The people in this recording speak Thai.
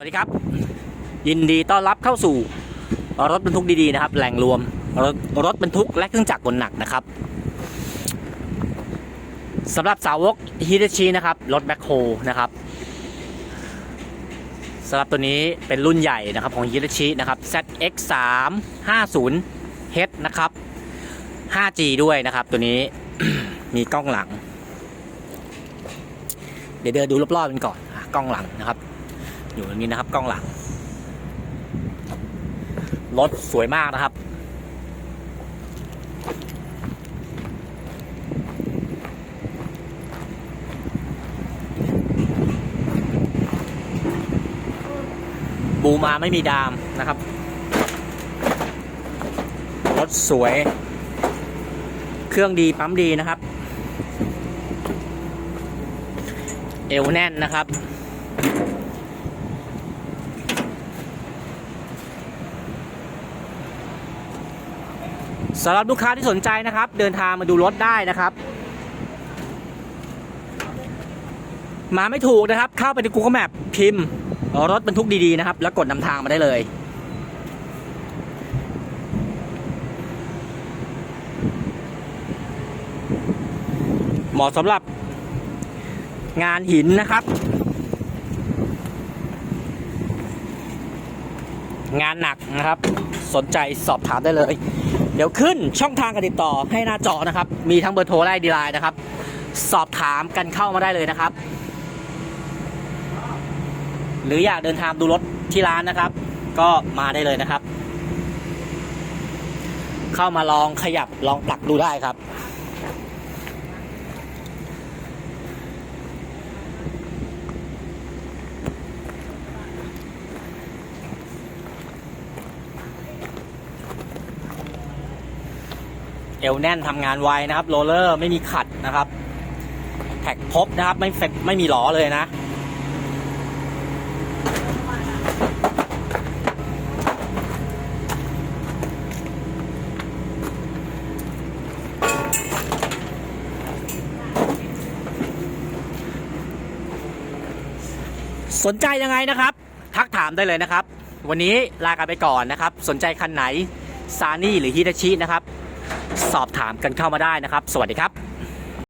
สวัสดีครับ ยินดีต้อนรับเข้าสู่รถบรรทุกดีๆนะครับ แหล่งรวมรถรถบรรทุกและเครื่องจักรกลหนักนะครับสำหรับสาวกฮิตาชินะครับ รถแบ็คโฮนะครับสำหรับตัวนี้เป็นรุ่นใหญ่นะครับของฮิตาชินะครับ ZX 3 50 H นะครับ 5G ด้วยนะครับ ตัวนี้มีกล้องหลัง เดี๋ยวเดินดูรอบๆกันก่อนกล้องหลังนะครับ อยู่ตรงนี้นะครับกล้องหลัง รถสวยมากนะครับ บูมาไม่มีดามนะครับ รถสวย เครื่องดีปั๊มดีนะครับ เอวแน่นนะครับ สำหรับลูกค้าที่สนใจนะครับ เดินทางมาดูรถได้นะครับ มาไม่ถูกนะครับ เข้าไปใน Google Map พิมพ์ รถบรรทุกดีๆนะครับ แล้วกดนำทางมาได้เลยเหมาะสำหรับงานหินนะครับ งานหนักนะครับ สนใจสอบถามได้เลย เดี๋ยวขึ้นช่องทางการติดต่อให้หน้าจอนะครับ มีทั้งเบอร์โทรไละดีไลน์นะครับ สอบถามกันเข้ามาได้เลยนะครับ หรืออยากเดินทางดูรถที่ร้านนะครับ ก็มาได้เลยนะครับ เข้ามาลองขยับลองปรับดูได้ครับ เอวแน่นทำงานไวนะครับโรลเลอร์ไม่มีขัดนะครับ แท็กครบนะครับ ไม่เฟกไม่มีหลอเลยนะ สนใจยังไงนะครับ ทักถามได้เลยนะครับ วันนี้ลากันไปก่อนนะครับ สนใจคันไหนซานี่หรือฮิตาชินะครับ สอบถามกันเข้ามาได้นะครับ สวัสดีครับ